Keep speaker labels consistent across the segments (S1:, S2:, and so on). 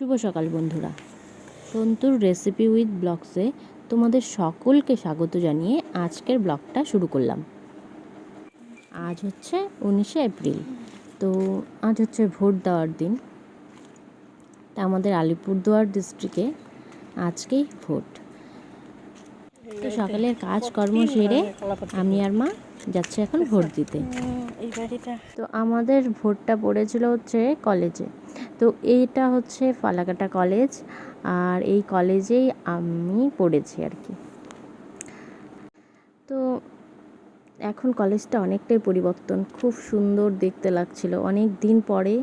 S1: শুভ সকাল, বন্ধুরা। Santoor recipe with ব্লগসে তোমাদের সকলকে স্বাগত জানিয়ে আজকের ব্লগটা শুরু করলাম। আজ হচ্ছে উনিশে এপ্রিল, তো আজ হচ্ছে ভোট দেওয়ার দিন। তা আমাদের আলিপুরদুয়ার ডিস্ট্রিক্টে আজকেই ভোট। তো সকালের কাজকর্ম সেরে আমি আর মা যাচ্ছে এখন ভোট দিতে।
S2: এই বাড়িটা।
S1: তো আমাদের ভোটটা পড়েছিল হচ্ছে কলেজে। তো এইটা হচ্ছে ফালাকাটা কলেজ আর এই কলেজেই আমি পড়েছি আর কি। তো এখন কলেজটা অনেকটাই পরিবর্তন খুব সুন্দর দেখতে লাগছিল। অনেক দিন পরে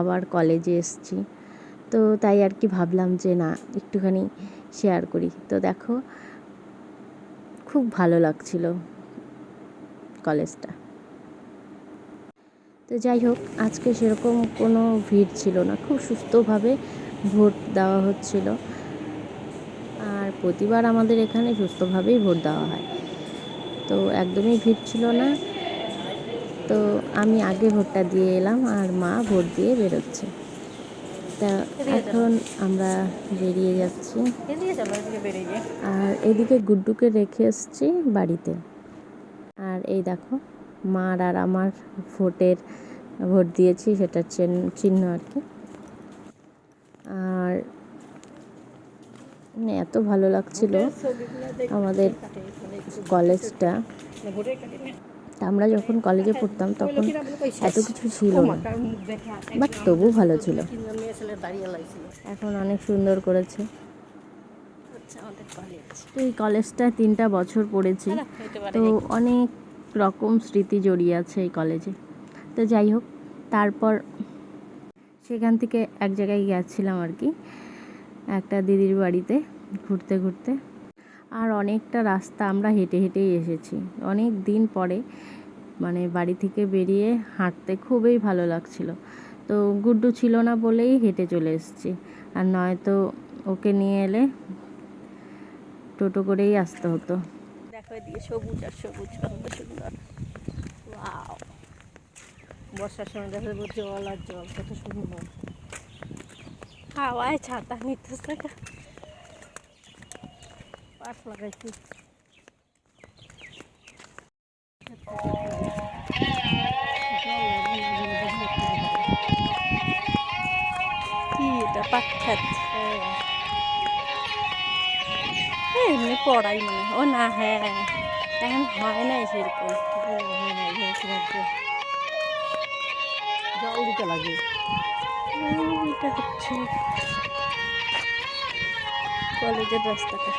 S1: আবার কলেজে এসছি। তো তাই আর কি ভাবলাম যে না একটুখানি শেয়ার করি। তো দেখো খুব ভালো লাগছিল। কলেজটা। তো যাই হোক আজকে সেরকম কোনো ভিড় ছিল না। খুব সুস্থভাবে ভোট দেওয়া হচ্ছিল। আর প্রতিবার আমাদের এখানে সুস্থভাবেই ভোট দেওয়া হয়। তো একদমই ভিড় ছিল না। তো আমি আগে ভোটটা দিয়ে এলাম আর মা ভোট দিয়ে বেরোচ্ছে। তা এখন আমরা বেরিয়ে যাচ্ছি। আর এদিকে গুড্ডুকে রেখে এসছি বাড়িতে। আর এই দেখো মার আর আমার ভোটের ভোট দিয়েছি সেটা চেন- চিহ্ন আর কি। আর মানে এত ভালো লাগছিল আমাদের কলেজটা। আমরা যখন কলেজে পড়তাম তখন এত কিছু ছিল না। বাট তবু ভালো ছিল। এখন অনেক সুন্দর করেছে।
S2: আমাদের কলেজ
S1: তো এই কলেজটা তিনটা বছর পড়েছি। তো অনেক রকম স্মৃতি জড়িয়ে আছে এই কলেজে তো যাই হোক তারপর সেখান থেকে এক জায়গায় গেছিলাম আর কি একটা দিদির বাড়িতে ঘুরতে ঘুরতে। আর অনেকটা রাস্তা আমরা হেঁটে হেঁটেই এসেছি। অনেক দিন পরে মানে বাড়ি থেকে বেরিয়ে হাঁটতে খুবই ভালো লাগছিল। তো গুড্ডু ছিল না বলেই হেঁটে চলে এসেছি। আর নয়তো ওকে নিয়ে এলে টোটো করেই আসতে হতো।
S2: দেখো সবুজ আর সবুজ বর্ষার সময় দেখা যাবে জল আর জল, কত সুন্দর। হাওয়ায় ছাতা নিতেছে। লাগাইছি কি? এটা? এমনি পড়াই মনে। ও না হ্যাঁ এখন হয় না সেরকম।
S3: জল দিতে লাগে।
S2: এটা হচ্ছে কলেজের রাস্তাটা।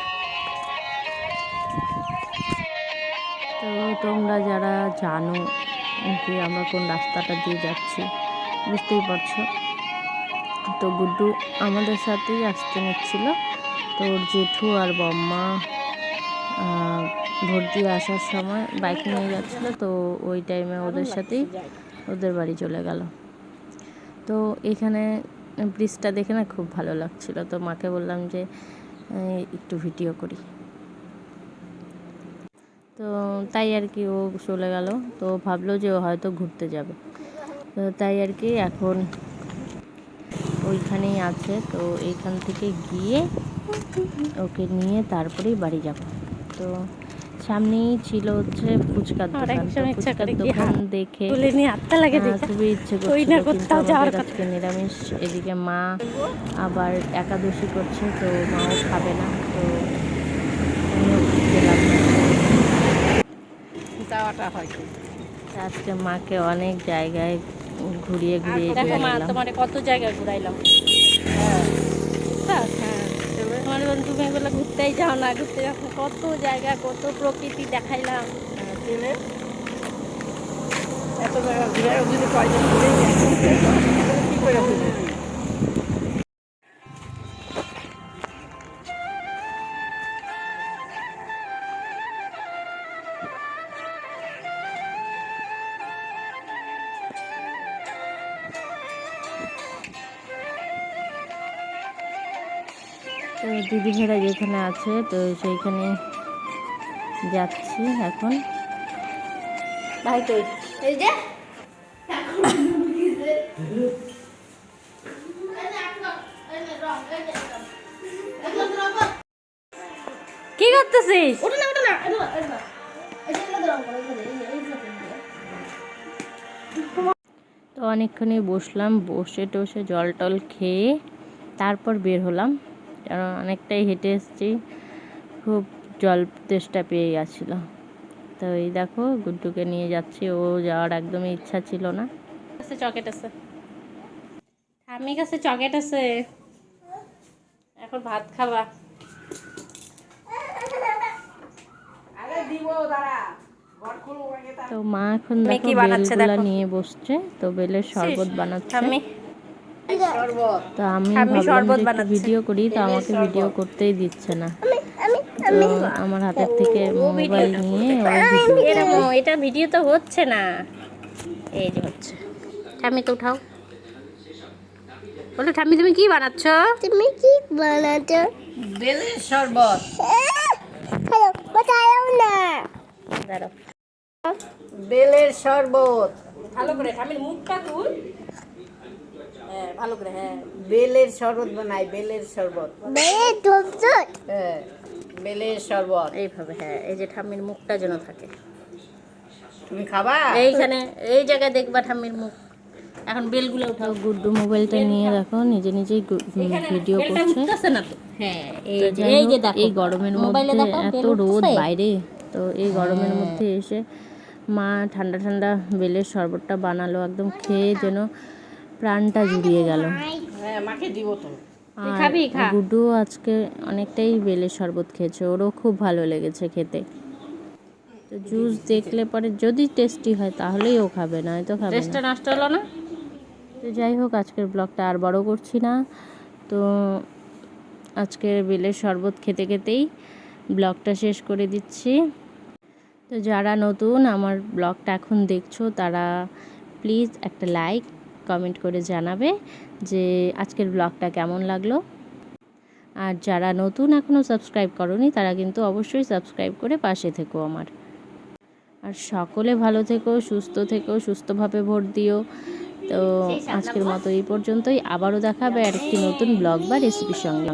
S1: তো তোমরা যারা জানো যে আমরা কোন রাস্তাটা দিয়ে যাচ্ছি বুঝতেই পারছ? তো গুড্ডু আমাদের সাথেই আসতে নিচ্ছিল। তো ওর জেঠু আর বম্মা ভোট দিয়ে আসার সময় বাইক নিয়ে যাচ্ছিল, তো ওই টাইমে ওদের সাথেই ওদের বাড়ি চলে গেল। তো এখানে ব্রিজটা দেখে না খুব ভালো লাগছিল। তো মাকে বললাম যে একটু ভিডিও করি। তো তাই আর কি ও চলে গেল। তো ভাবলো যে ও হয়তো ঘুরতে যাবে। তো তাই আর কি এখন ওইখানেই আছে তো এইখান থেকে গিয়ে ওকে নিয়ে তারপরেই বাড়ি যাব। তো সামনেই ছিল হচ্ছে ফুচকার দোকান। ফুচকার দোকান দেখে
S2: লাগে দেখে।
S1: খুবই ইচ্ছে করছে নিরামিষ এদিকে মা আবার একাদশী করছে তো মাও খাবে না তো
S2: হয়।
S1: আজকে মাকে অনেক জায়গায় ঘুরিয়ে ঘুরিয়ে
S2: দেখো মা তোমার কত জায়গা ঘুরাইলাম? হ্যাঁ তোমার বন্ধু তুমি এগুলো ঘুরতেই যাও না ঘুরতে যাও। কত জায়গা কত প্রকৃতি দেখাইলাম।
S3: এত জায়গা ঘুরে যদি কয়জন ঘুরে
S1: তো দিদি ভাইরা যেখানে আছে তো সেইখানে যাচ্ছি এখন
S2: ভাই কই এই যে কি করতেছিস
S3: ওটা না ওটা না।
S1: তো অনেকক্ষণই বসলাম বসে টসে জল টল খেয়ে তারপর বের হলাম কারণ অনেকটাই হেঁটে এসেছি। খুব জল তেষ্টা পেয়ে গেছিল। তো এই দেখো গুড্ডুকে নিয়ে যাচ্ছি। ও যাওয়ার একদমই ইচ্ছা ছিল না।
S2: কাছে চকেট আছে। ঠাম্মি কাছে চকেট আছে। এখন ভাত খাবা।
S1: তো মা এখন দেখো বেলগুলা নিয়ে বসছে। তো বেলের শরবত বানাচ্ছে। তো আমি ভাবলাম ভিডিও করি তো আমাকে ভিডিও করতেই দিচ্ছে না। তো আমার হাতের থেকে মোবাইল নিয়ে ভিডিও
S2: এটা ভিডিও তো হচ্ছে না। এই যে হচ্ছে। ঠাম্মি তো উঠাও। বলো ঠাম্মি তুমি কি বানাচ্ছ?
S3: তুমি কি বানাচ্ছো?
S2: বেলের শরবত।
S3: হ্যালো কোথায় না।
S2: দাঁড়াও।
S4: বেলের শরবত।
S2: ভালো করে ঠাম্মির মুখটা তুল। হ্যাঁ ভালো করে হ্যাঁ।
S4: বেলের শরবত বানাই বেলের শরবত।
S3: মেয়ে ধরছো
S4: হ্যাঁ বেলের শরবত।
S2: এইভাবে হ্যাঁ এই যে ঠাম্মির মুখটা যেন থাকে।
S4: তুমি খাবা?
S2: এইখানে এই জায়গায় দেখবা ঠাম্মির মুখ। এখন বেলগুলো উঠাও।
S1: গুড্ডু মোবাইলটা নিয়ে দেখো নিজে নিজেই ভিডিও করছে।
S2: উঠতেছে না তো। হ্যাঁ এই যে এই যে দেখো
S1: এই গরমের
S2: মোবাইলে
S1: মধ্যে
S2: দেখো,
S1: এত রোদ বাইরে তো এই গরমের মধ্যে এসে মা ঠান্ডা ঠান্ডা বেলের শরবতটা বানালো একদম খেয়ে যেন প্রাণটা জুড়িয়ে গেল।
S4: হ্যাঁ মাকে দিব তো।
S2: তুই
S1: আর গুড্ডু আজকে অনেকটাই বেলের শরবত খেয়েছে ওরও খুব ভালো লেগেছে খেতে। তো জুস দেখলে পরে যদি টেস্টি হয় তাহলেই ও খাবে না হয়তো খাবে
S2: টেস্টটা
S1: না
S2: নষ্ট হলো না?
S1: তো যাই হোক আজকের ব্লগটা আর বড় করছি না। তো আজকের বেলের শরবত খেতে খেতেই ব্লগটা শেষ করে দিচ্ছি। তো যারা নতুন আমার ব্লগটা এখন দেখছ তারা প্লিজ একটা লাইক কমেন্ট করে জানাবে যে আজকের ব্লগটা কেমন লাগল। আর যারা নতুন এখনও সাবস্ক্রাইব করনি, তারা কিন্তু অবশ্যই সাবস্ক্রাইব করে পাশে থেকো আমার। আর সকলে ভালো থেকো, সুস্থ থেকো, সুস্থভাবে ভোট দিও। তো আজকের মতো এই পর্যন্তই। আবারও দেখাবে আর একটি নতুন ব্লগ বা রেসিপির সঙ্গে।